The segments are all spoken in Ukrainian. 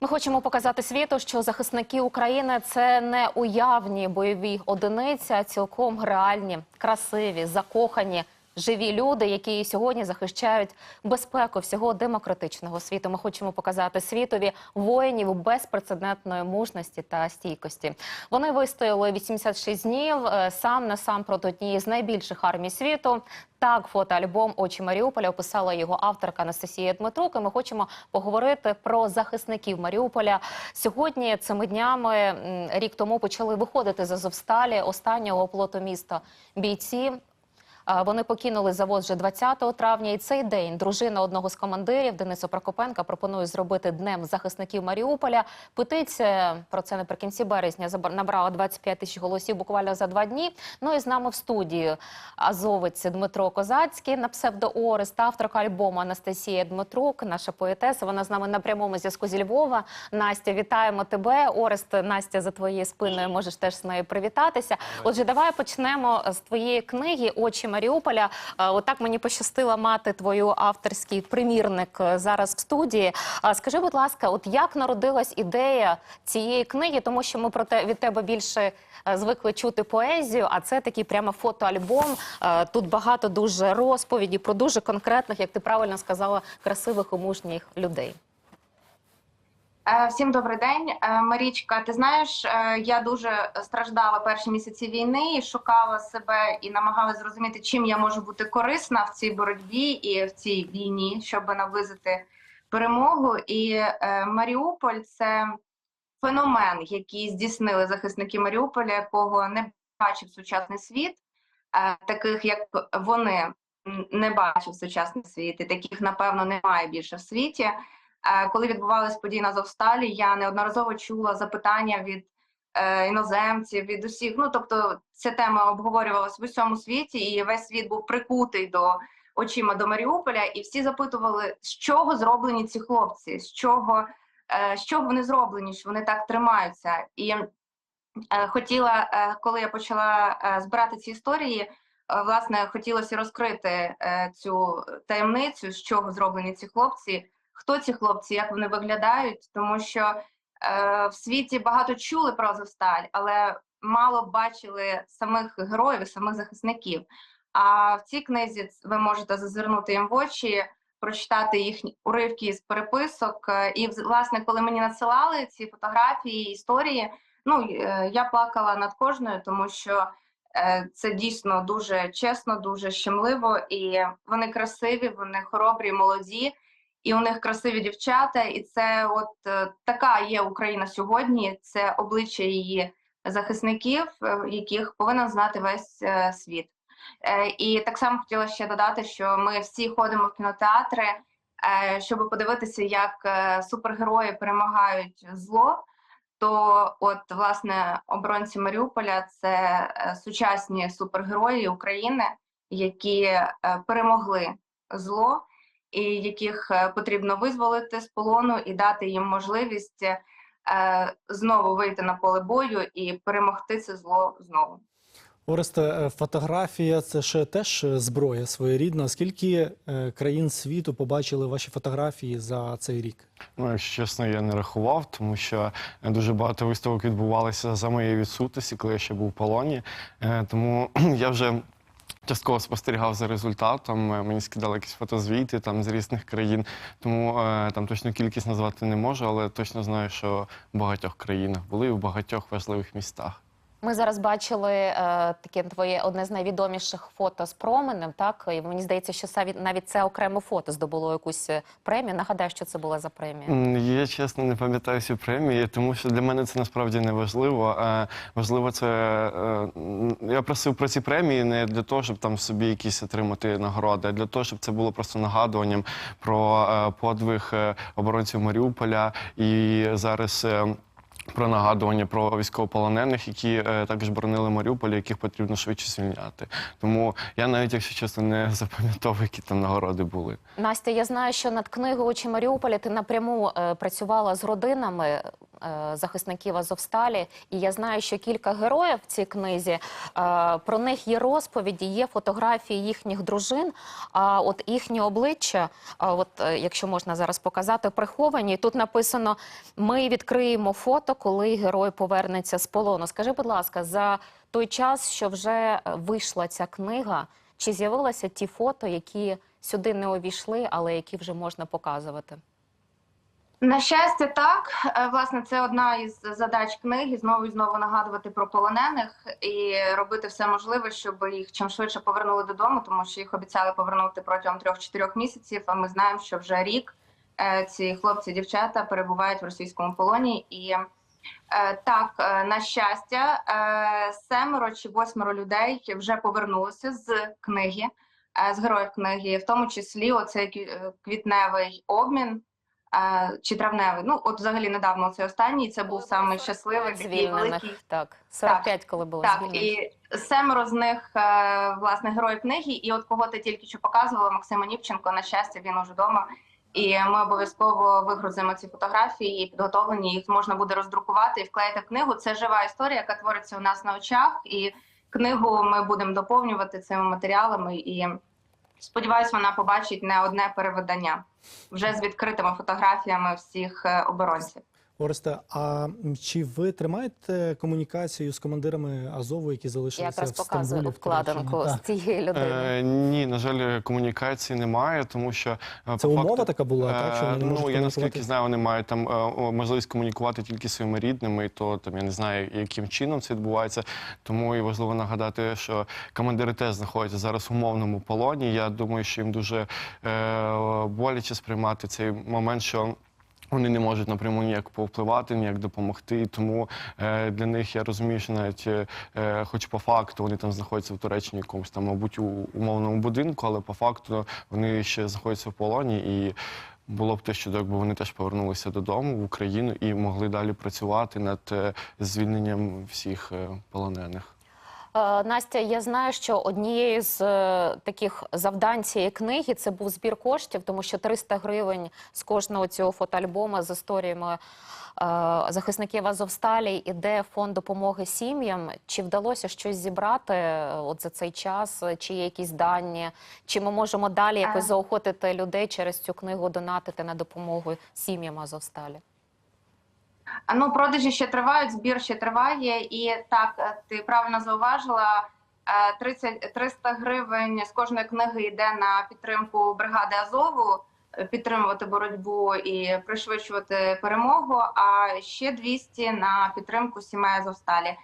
Ми хочемо показати світу, що захисники України це не уявні бойові одиниці, а цілком реальні, красиві, закохані. Живі люди, які сьогодні захищають безпеку всього демократичного світу. Ми хочемо показати світові воїнів безпрецедентної мужності та стійкості. Вони вистояли 86 днів е, сам на сам проти однієї з найбільших армій світу. Так, фотоальбом Очі Маріуполя описала його авторка Анастасія Дмитрук. І ми хочемо поговорити про захисників Маріуполя. Сьогодні цими днями рік тому почали виходити з Азовсталі останнього оплоту міста бійці. Вони покинули завод вже 20 травня, і цей день дружина одного з командирів Дениса Прокопенка пропонує зробити днем захисників Маріуполя. Петиція про це наприкінці березня набрала 25 тисяч голосів буквально за два дні. Ну і з нами в студії азовець Дмитро Козацький на псевдо Орест, авторка альбому Анастасія Дмитрук, наша поетеса. Вона з нами на прямому зв'язку зі Львова. Настя, вітаємо тебе. Орест, Настя за твоєю спиною можеш теж з нею привітатися. Отже, давай почнемо з твоєї книги Очі Маріуполя. Е, Отак мені пощастило мати твою авторський примірник е, зараз в студії. А Скажи, будь ласка, от як народилась ідея цієї книги, тому що ми про те від тебе більше е, звикли чути поезію, а це такий прямо фотоальбом. Е, Тут багато дуже розповіді про дуже конкретних, як ти правильно сказала, красивих і мужніх людей. Е, Всім добрий день, Е, Марічка. Ти знаєш, е, я дуже страждала перші місяці війни і шукала себе і намагалася зрозуміти, чим я можу бути корисна в цій боротьбі і в цій війні, щоб наблизити перемогу. І Маріуполь це феномен, який здійснили захисники Маріуполя, якого не бачив сучасний світ, таких як вони не бачив сучасний світ, і таких напевно немає більше в світі. Е, Коли відбувались події на Азовсталі, я неодноразово чула запитання від е, іноземців, від усіх. Ну тобто, ця тема обговорювалась в усьому світі, і весь світ був прикутий до очима до Маріуполя, і всі запитували, з чого зроблені ці хлопці, з чого, е, з чого вони зроблені, що вони так тримаються. І хотіла, коли я почала збирати ці історії. Власне, хотілося розкрити цю таємницю, з чого зроблені ці хлопці, хто ці хлопці, як вони виглядають, тому що е, в світі багато чули про Азовсталь, але мало бачили самих героїв, самих захисників. А в цій книзі ви можете зазирнути їм в очі, прочитати їхні уривки з переписок. Е, І власне, коли мені надсилали ці фотографії, історії, ну е, я плакала над кожною, тому що. е, Це дійсно дуже чесно, дуже щемливо, і вони красиві, вони хоробрі, молоді і у них красиві дівчата, і це от е, така є Україна сьогодні. Це обличчя її захисників, е, яких повинен знати весь е, світ. І так само хотіла ще додати, що ми всі ходимо в кінотеатри, щоб подивитися, як супергерої перемагають зло. То, от, власне, оборонці Маріуполя це сучасні супергерої України, які перемогли зло яких е, потрібно визволити з полону і дати їм можливість е, знову вийти на поле бою і перемогти це зло знову. Оресте, фотографія це ще теж зброя своєрідна. Скільки е, країн світу побачили ваші фотографії за цей рік? Ну, якщо чесно, я не рахував, тому що дуже багато виставок відбувалося за моєї відсутності, коли я ще був в полоні. Тому я вже частково спостерігав за результатом. Е, Мені скидали якісь фотозвіти там з різних країн. Тому е, там точну кількість назвати не можу, але точно знаю, що в багатьох країнах були і в багатьох важливих містах. Ми зараз бачили е, таке твоє одне з найвідоміших фото з променем. Так і мені здається, що навіть це окреме фото здобуло якусь е, премію. Нагадаю, що це була за премія. Я чесно не пам'ятаю всі премії, тому що для мене це насправді не важливо. Е, Важливо це е, я просив про ці премії не для того, щоб там собі якісь отримати нагороди, а для того, щоб це було просто нагадуванням про е, подвиг е, оборонців Маріуполя і зараз. е, Про нагадування про військовополонених, які е, також боронили Маріуполь, яких потрібно швидше звільняти. Тому я навіть, якщо чесно, не запам'ятовую, які там нагороди були. Настя, я знаю, що над книгою Очі Маріуполя ти напряму е, працювала з родинами захисників Азовсталі. І я знаю, що кілька героїв в цій книзі е, про них є розповіді, є фотографії їхніх дружин. А от їхні обличчя, от е, якщо можна зараз показати, приховані. Тут написано: ми відкриємо фото, коли герой повернеться з полону. Скажи, будь ласка, за той час, що вже е, вийшла ця книга, чи з'явилися ті фото, які сюди не увійшли, але які вже можна показувати? На щастя, так. Е, Власне, це одна із задач книги знову і знову нагадувати про полонених і робити все можливе, щоб їх чим швидше повернули додому, тому що їх обіцяли повернути протягом 3-4 місяців. А ми знаємо, що вже рік е, ці хлопці, дівчата перебувають в російському полоні. І е, так, на щастя, семеро чи восьмеро людей вже повернулися з книги, з героїв книги, в тому числі оцей кві- квітневий обмін. Чи травневий. Ну, от взагалі недавно цей останній, це був самий щасливий звільнених. великий. Так, 45, коли було Так, звільнено. і семеро з них е, власне герої книги. І от кого ти тільки що показувала, Максима Нівченко, на щастя, він уже вдома. І ми обов'язково вигрузимо ці фотографії і підготовлені. Їх можна буде роздрукувати і вклеїти в книгу. Це жива історія, яка твориться у нас на очах. І книгу ми будемо доповнювати цими матеріалами. І сподіваюсь, вона побачить не одне перевидання вже з відкритими фотографіями всіх е, оборонців. Оресте, а чи ви тримаєте комунікацію з командирами Азову, які Я залишилися якраз в показую Стамбулі? в вкладинку Туреччині? з цієї людини. Е, ні, на жаль, комунікації немає, тому що е, Це по умова факту, така була, так, що вони не ну, я наскільки знаю, вони мають там е, можливість комунікувати тільки своїми рідними, і то там я не знаю, яким чином це відбувається. Тому і важливо нагадати, що командири теж знаходяться зараз в умовному полоні. Я думаю, що їм дуже е, боляче сприймати цей момент, що. Вони не можуть напряму ніяк повпливати, ніяк допомогти. Тому е, для них я розумію, що навіть, е, е, хоч по факту, вони там знаходяться в Туреччині, якомусь там, мабуть, у умовному будинку, але по факту вони ще знаходяться в полоні. І було б те, що якби вони теж повернулися додому в Україну і могли далі працювати над е, звільненням всіх е, полонених. Е, Настя, я знаю, що однією з е, таких завдань цієї книги це був збір коштів, тому що 300 гривень з кожного цього фотоальбому з історіями е, захисників Азовсталі іде фонд допомоги сім'ям. Чи вдалося щось зібрати от за цей час? Чи є якісь дані? Чи ми можемо далі якось заохотити людей через цю книгу донатити на допомогу сім'ям Азовсталі? Ну, продажі ще тривають, збір ще триває, і так е, ти правильно зауважила. е, 30, 300 гривень з кожної книги йде на підтримку бригади Азову, е, підтримувати боротьбу і пришвидшувати перемогу. А ще 200 на підтримку сімей Азовсталі.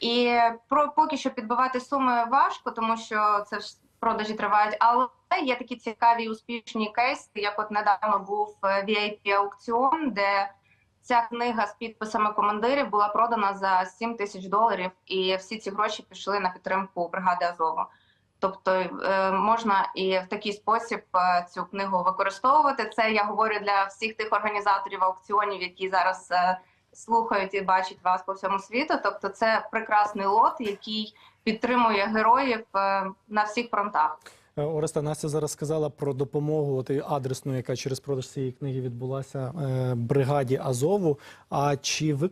І про поки що підбивати суми важко, тому що це ж продажі тривають. Але є такі цікаві і успішні кейси. Як от недавно був vip аукціон, де Ця книга з підписами командирів була продана за 7 тисяч доларів, і всі ці гроші пішли на підтримку бригади Азову. Тобто е, можна і в такий спосіб е, цю книгу використовувати. Це я говорю для всіх тих організаторів аукціонів, які зараз е, слухають і бачать вас по всьому світу. Тобто, це прекрасний лот, який підтримує героїв на всіх фронтах. Е, Ореста, Настя зараз сказала про допомогу от, адресну, яка через продаж цієї книги відбулася е, бригаді Азову. А чи ви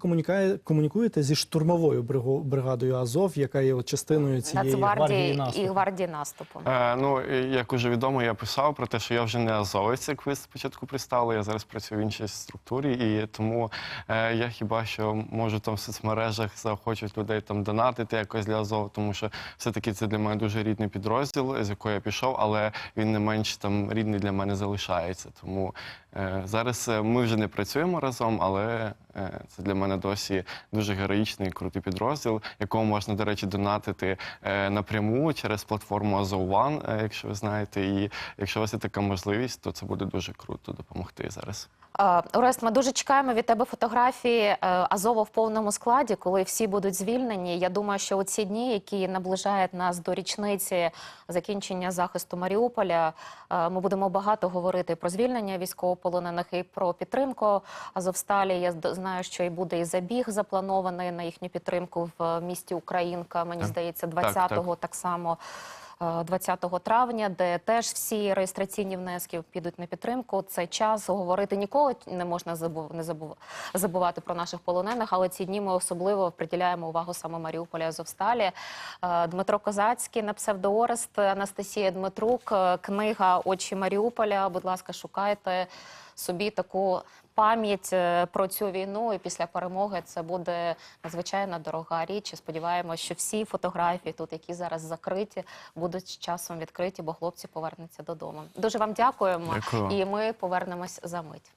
комунікуєте зі штурмовою бригадою Азов, яка є от частиною цієї гвардії Нацгвардії і гвардії наступу. Е, ну, як уже відомо, я писав про те, що я вже не азовець, як ви спочатку пристали. Я зараз працюю в іншій структурі, і тому е, я хіба що можу там в соцмережах заохочувати людей там донатити якось для Азов, тому що все-таки це для мене дуже рідний підрозділ, з якого я пішов, але він не менш там рідний для мене залишається. Тому е, зараз е, ми вже не працюємо разом, але е, це для мене досі дуже героїчний, крутий підрозділ, якому можна, до речі, донатити е, напряму через платформу Азован, е, якщо ви знаєте. І якщо у вас є така можливість, то це буде дуже круто допомогти зараз. Е, Орест, ми дуже чекаємо від тебе фотографії е, Азова в повному складі, коли всі будуть звільнені. Я думаю, що ці дні, які наближають нас до річниці закінчення захисту Маріуполя, е, ми будемо багато говорити про звільнення військовополонених і про підтримку Азовсталі. Я знаю, що і буде і забіг запланований на їхню підтримку в місті Українка. Мені Так. здається, Так, 20-го так само. Е, 20 травня, де теж всі реєстраційні внески підуть на підтримку. Це час говорити ніколи не можна забув, не забув, забувати про наших полонених, але ці дні ми особливо приділяємо увагу саме Маріуполі Азовсталі. Е, Дмитро Козацький на псевдоорест, Анастасія Дмитрук, е, книга Очі Маріуполя. Будь ласка, шукайте собі таку пам'ять е, про цю війну. І після перемоги це буде надзвичайно дорога річ. І Сподіваємося, що всі фотографії тут, які зараз закриті, будуть з часом відкриті, бо хлопці повернуться додому. Дуже вам дякуємо, Дякую і ми повернемось за мить.